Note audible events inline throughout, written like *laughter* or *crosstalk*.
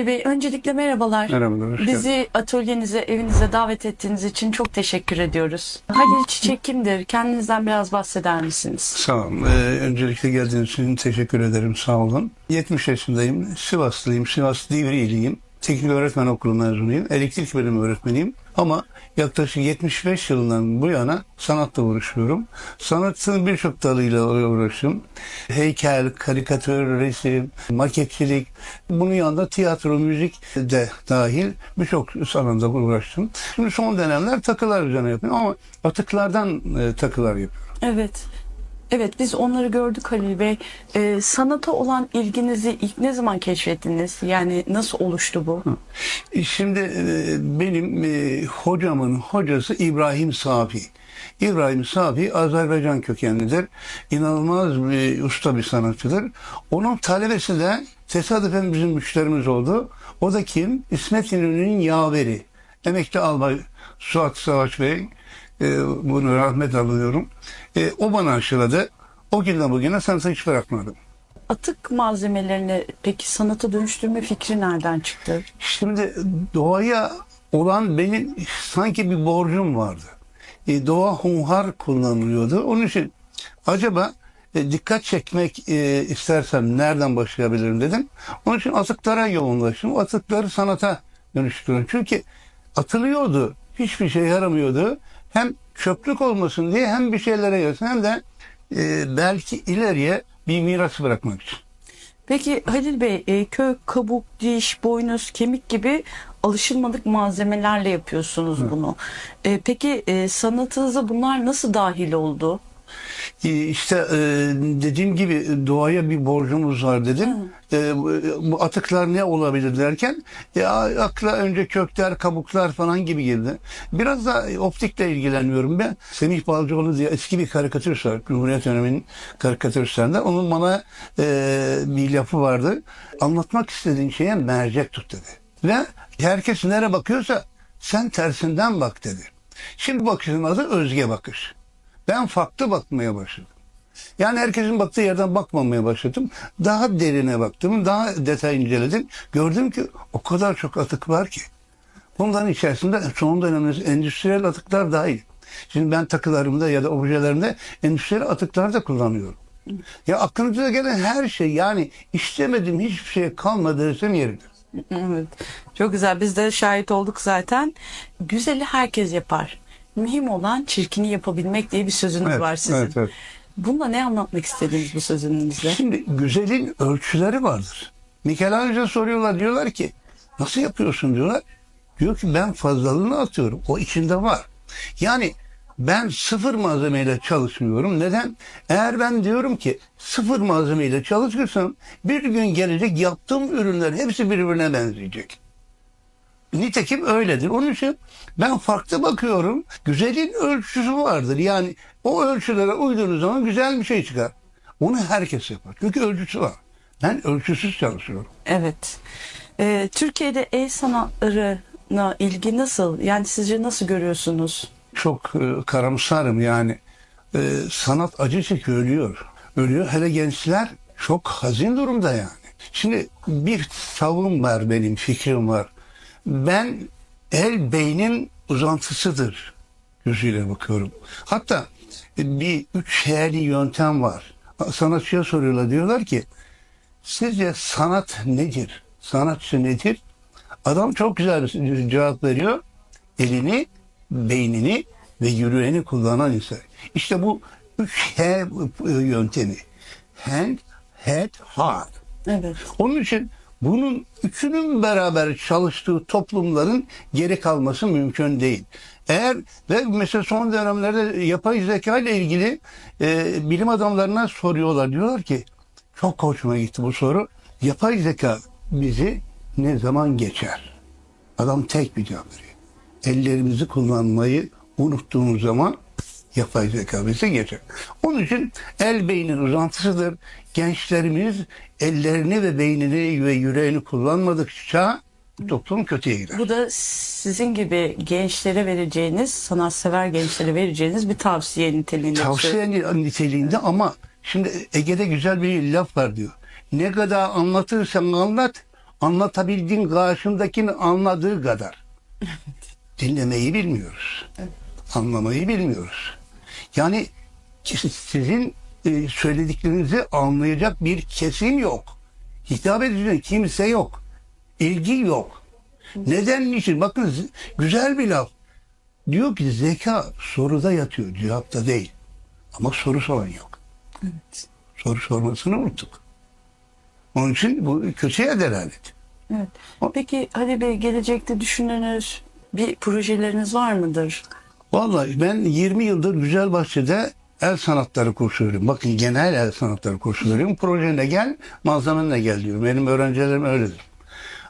Halil Bey öncelikle merhabalar. Merhabalar, hoş Bizi atölyenize, evinize davet ettiğiniz için çok teşekkür ediyoruz. Halil Çiçek kimdir? Kendinizden biraz bahseder misiniz? Sağ olun. Ee, öncelikle geldiğiniz için teşekkür ederim. Sağ olun. 70 yaşındayım. Sivaslıyım. Sivas Divriğiliyim. Teknik öğretmen okulu mezunuyum. Elektrik bölümü öğretmeniyim. Ama yaklaşık 75 yılından bu yana sanatla uğraşıyorum. Sanatın birçok dalıyla uğraştım. Heykel, karikatür, resim, maketçilik. Bunun yanında tiyatro, müzik de dahil birçok alanda uğraştım. Şimdi son dönemler takılar üzerine yapıyorum ama atıklardan e, takılar yapıyorum. Evet. Evet biz onları gördük Halil Bey. Ee, sanata olan ilginizi ilk ne zaman keşfettiniz? Yani nasıl oluştu bu? Şimdi e, benim e, hocamın hocası İbrahim Safi. İbrahim Safi Azerbaycan kökenlidir. İnanılmaz bir usta bir sanatçıdır. Onun talebesi de tesadüfen bizim müşterimiz oldu. O da kim? İsmet İnönü'nün yaveri. Emekli albay Suat Savaş Bey. E, bunu rahmet alıyorum. E, o bana aşıladı. O günden bugüne sanatı hiç bırakmadım. Atık malzemelerini peki sanata dönüştürme fikri nereden çıktı? Şimdi doğaya olan benim sanki bir borcum vardı. E, doğa hunhar kullanılıyordu. Onun için acaba e, dikkat çekmek e, istersem nereden başlayabilirim dedim. Onun için atıklara yoğunlaştım. Atıkları sanata dönüştürdüm. Çünkü atılıyordu. Hiçbir şey yaramıyordu. Hem çöplük olmasın diye hem bir şeylere yarasın hem de e, belki ileriye bir miras bırakmak için. Peki Halil Bey e, kök, kabuk, diş, boynuz, kemik gibi alışılmadık malzemelerle yapıyorsunuz bunu. E, peki e, sanatınıza bunlar nasıl dahil oldu? Ee, İşte e, dediğim gibi doğaya bir borcumuz var dedim. E, bu- atıklar ne olabilir derken e, akla önce kökler, kabuklar falan gibi girdi. Biraz da optikle ilgileniyorum ben. Semih Balcıoğlu diye eski bir karikatürist. Cumhuriyet döneminin karikatüristlerinden. Onun bana e, bir lafı vardı. Anlatmak istediğin şeye mercek tut dedi. Ve herkes nereye bakıyorsa sen tersinden bak dedi. Şimdi bakışın adı özge bakış. Ben farklı bakmaya başladım. Yani herkesin baktığı yerden bakmamaya başladım. Daha derine baktım, daha detay inceledim. Gördüm ki o kadar çok atık var ki. Bunların içerisinde son dönemde endüstriyel atıklar dahil. Şimdi ben takılarımda ya da objelerimde endüstriyel atıklar da kullanıyorum. Ya aklınıza gelen her şey yani istemediğim hiçbir şey kalmadı desem yeridir. Evet. Çok güzel. Biz de şahit olduk zaten. Güzeli herkes yapar. Mühim olan çirkini yapabilmek diye bir sözünüz Evet, var sizin. evet, evet. Bununla ne anlatmak istediniz bu sözünüzle? Şimdi güzelin ölçüleri vardır. Michelangelo soruyorlar diyorlar ki nasıl yapıyorsun diyorlar. Diyor ki ben fazlalığını atıyorum. O içinde var. Yani ben sıfır malzemeyle çalışmıyorum. Neden? Eğer ben diyorum ki sıfır malzemeyle çalışırsam bir gün gelecek yaptığım ürünler hepsi birbirine benzeyecek. Nitekim öyledir. Onun için ben farklı bakıyorum. Güzelin ölçüsü vardır. Yani o ölçülere uyduğunuz zaman güzel bir şey çıkar. Onu herkes yapar. Çünkü ölçüsü var. Ben ölçüsüz çalışıyorum. Evet. Ee, Türkiye'de el sanatlarına ilgi nasıl? Yani sizce nasıl görüyorsunuz? Çok e, karamsarım yani. E, sanat acı çekiyor, ölüyor. Ölüyor. Hele gençler çok hazin durumda yani. Şimdi bir savım var benim, fikrim var. Ben el beynin uzantısıdır gözüyle bakıyorum. Hatta bir üç hayali yöntem var. Sanatçıya soruyorlar diyorlar ki sizce sanat nedir? Sanatçı nedir? Adam çok güzel bir cevap veriyor. Elini, beynini ve yüreğini kullanan insan. İşte bu üç H yöntemi. Hand, head, heart. Evet. Onun için bunun üçünün beraber çalıştığı toplumların geri kalması mümkün değil. Eğer ve mesela son dönemlerde yapay zeka ile ilgili e, bilim adamlarına soruyorlar. Diyorlar ki çok hoşuma gitti bu soru. Yapay zeka bizi ne zaman geçer? Adam tek bir cevap veriyor. Ellerimizi kullanmayı unuttuğumuz zaman yapay zeka bizi geçer. Onun için el beynin uzantısıdır. Gençlerimiz ellerini ve beynini ve yüreğini kullanmadıkça toplum kötüye gider. Bu da sizin gibi gençlere vereceğiniz, sanatsever gençlere vereceğiniz bir tavsiye niteliğinde. Tavsiye niteliğinde ama şimdi Ege'de güzel bir laf var diyor. Ne kadar anlatırsan anlat Anlatabildiğin karşındakini anladığı kadar. *laughs* Dinlemeyi bilmiyoruz. Anlamayı bilmiyoruz. Yani sizin e, söylediklerinizi anlayacak bir kesim yok. Hitap edecek kimse yok. İlgi yok. Neden niçin? Bakın güzel bir laf. Diyor ki zeka soruda yatıyor, cevapta değil. Ama soru soran yok. Soru sormasını unuttuk. Onun için bu kötüye delalet. Evet. Peki Halil Bey gelecekte düşündüğünüz bir projeleriniz var mıdır? Vallahi ben 20 yıldır Güzelbahçe'de el sanatları kursu veriyorum. Bakın genel el sanatları kursu veriyorum. Projene gel, malzemenle gel diyorum. Benim öğrencilerim öyledir.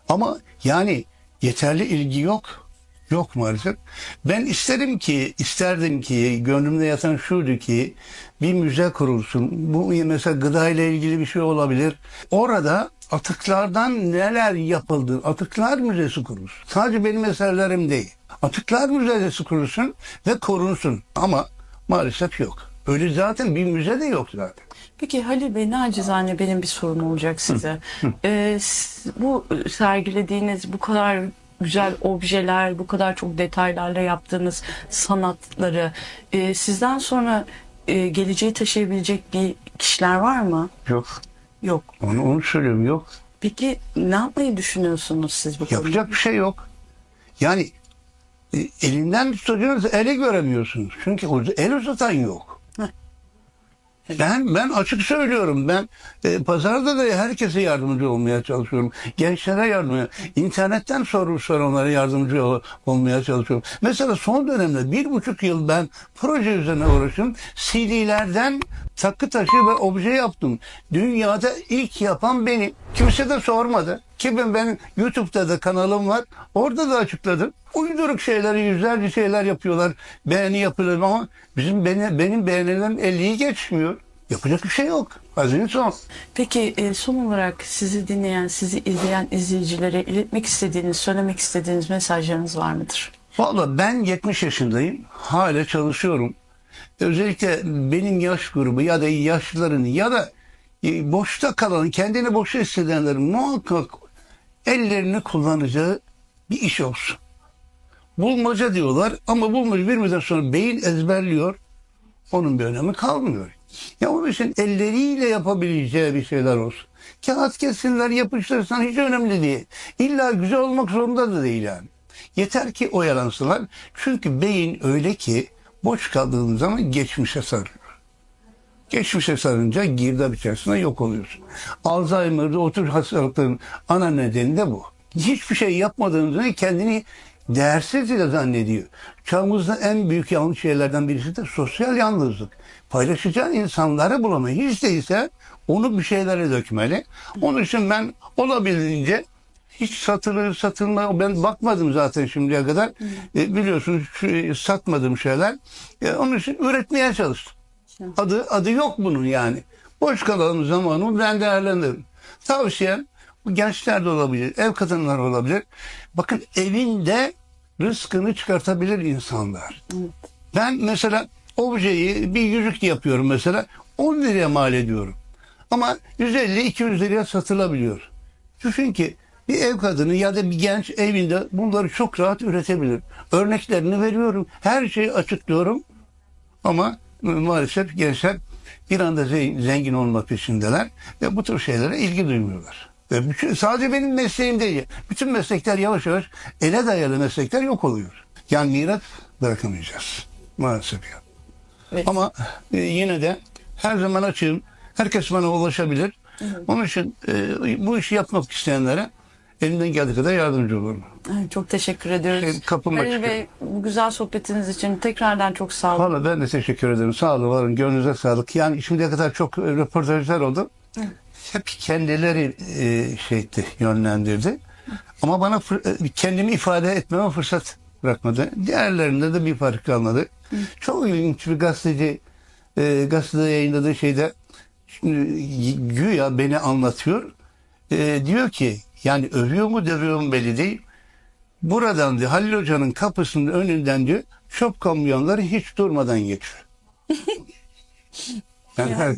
Ama yani yeterli ilgi yok. Yok maalesef. Ben isterim ki, isterdim ki, gönlümde yatan şuydu ki bir müze kurulsun. Bu mesela gıda ile ilgili bir şey olabilir. Orada atıklardan neler yapıldı? Atıklar Müzesi kurulsun. Sadece benim eserlerim değil. Atıklar Müzesi kurulsun ve korunsun. Ama maalesef yok. Öyle zaten bir müze de yok zaten. Peki Halil Bey nacizane benim bir sorum olacak size. Ee, bu sergilediğiniz bu kadar güzel objeler, bu kadar çok detaylarla yaptığınız sanatları e, sizden sonra e, geleceği taşıyabilecek bir kişiler var mı? Yok. Yok. Onu, onu söylüyorum yok. Peki ne yapmayı düşünüyorsunuz siz bu konuda? Yapacak bir şey yok. Yani elinden tutacağınız eli göremiyorsunuz. Çünkü el uzatan yok. Heh. Ben ben açık söylüyorum. Ben e, pazarda da herkese yardımcı olmaya çalışıyorum. Gençlere yardım internetten soru soranlara yardımcı ol- olmaya çalışıyorum. Mesela son dönemde bir buçuk yıl ben proje üzerine uğraştım. CD'lerden takı taşı ve obje yaptım. Dünyada ilk yapan benim. Kimse de sormadı. Ki ben, benim YouTube'da da kanalım var. Orada da açıkladım. Uyduruk şeyleri, yüzlerce şeyler yapıyorlar. Beğeni yapıyorlar ama bizim beğeni, benim beğenilerim 50'yi geçmiyor. Yapacak bir şey yok. Hazine son. Peki e, son olarak sizi dinleyen, sizi izleyen izleyicilere iletmek istediğiniz, söylemek istediğiniz mesajlarınız var mıdır? Valla ben 70 yaşındayım. Hala çalışıyorum. Özellikle benim yaş grubu ya da yaşlıların ya da e, boşta kalan, kendini boşta hissedenlerin muhakkak ellerini kullanacağı bir iş olsun. Bulmaca diyorlar ama bulmaca bir müddet sonra beyin ezberliyor. Onun bir önemi kalmıyor. Ya onun için elleriyle yapabileceği bir şeyler olsun. Kağıt kessinler yapıştırsan hiç önemli değil. İlla güzel olmak zorunda da değil yani. Yeter ki oyalansınlar. Çünkü beyin öyle ki boş kaldığın zaman geçmişe sarıyor. Geçmişe sarınca girdap içerisinde yok oluyorsun. Alzheimer'da o tür hastalıkların ana nedeni de bu. Hiçbir şey yapmadığınızda kendini değersiz de zannediyor. Çağımızda en büyük yanlış şeylerden birisi de sosyal yalnızlık. Paylaşacağın insanları bulamayı hiç değilse onu bir şeylere dökmeli. Onun için ben olabildiğince hiç satılır satılma ben bakmadım zaten şimdiye kadar. E, biliyorsunuz şu, satmadığım şeyler. E, onun için üretmeye çalıştım. Adı adı yok bunun yani. Boş kalan zamanımı ben değerlendiririm. Tavsiyem bu gençler de olabilir, ev kadınları olabilir. Bakın evinde rızkını çıkartabilir insanlar. Ben mesela objeyi bir yüzük yapıyorum mesela 10 liraya mal ediyorum. Ama 150-200 liraya satılabiliyor. Çünkü bir ev kadını ya da bir genç evinde bunları çok rahat üretebilir. Örneklerini veriyorum. Her şeyi açıklıyorum. Ama maalesef gençler bir anda ze- zengin olma peşindeler ve bu tür şeylere ilgi duymuyorlar. Ve bütün, sadece benim mesleğim değil. Bütün meslekler yavaş yavaş ele dayalı meslekler yok oluyor. Yani miras bırakamayacağız. Maalesef ya. Evet. Ama e, yine de her zaman açığım. Herkes bana ulaşabilir. Onun için e, bu işi yapmak isteyenlere elimden geldiği kadar yardımcı olurum. Çok teşekkür ediyoruz. Şey, kapım Halil açık. Bey bu güzel sohbetiniz için tekrardan çok sağ olun. Valla ben de teşekkür ederim. Sağ olun, varın. Gönlünüze sağlık. Yani şimdiye kadar çok e, röportajlar oldu. Hep kendileri e, şey etti, yönlendirdi. Ama bana e, kendimi ifade etmeme fırsat bırakmadı. Diğerlerinde de bir fark kalmadı. Çok ilginç bir gazeteci e, gazetede yayınladığı şeyde şimdi güya beni anlatıyor. E, diyor ki yani övüyor mu dövüyor mu belli değil. Buradan diyor Halil Hoca'nın kapısının önünden diyor çöp kamyonları hiç durmadan geçiyor. *laughs* ben her,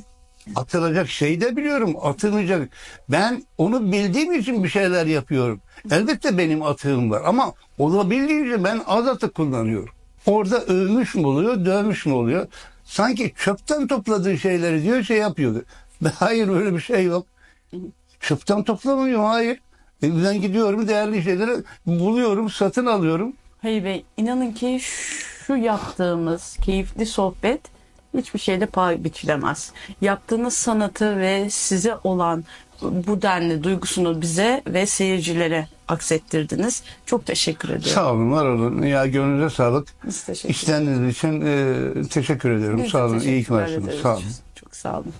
Atılacak şey de biliyorum. Atılmayacak. Ben onu bildiğim için bir şeyler yapıyorum. Elbette benim atığım var ama olabildiğince ben az atık kullanıyorum. Orada övmüş mü oluyor, dövmüş mü oluyor? Sanki çöpten topladığı şeyleri diyor şey yapıyor. *laughs* Hayır öyle bir şey yok. Çöpten toplamıyorum hayır. E, Ben gidiyorum değerli şeyleri buluyorum, satın alıyorum. Hayır Bey, inanın ki şu yaptığımız keyifli sohbet hiçbir şeyle paha biçilemez. Yaptığınız sanatı ve size olan bu denli duygusunu bize ve seyircilere aksettirdiniz. Çok teşekkür ediyorum. Sağ olun, var olun. Ya gönlünüze sağlık. Biz teşekkür İstendiğiniz için e, teşekkür ediyorum. Biz Sağ olun. İyi ki varsınız. Sağ olun. Çok sağ olun.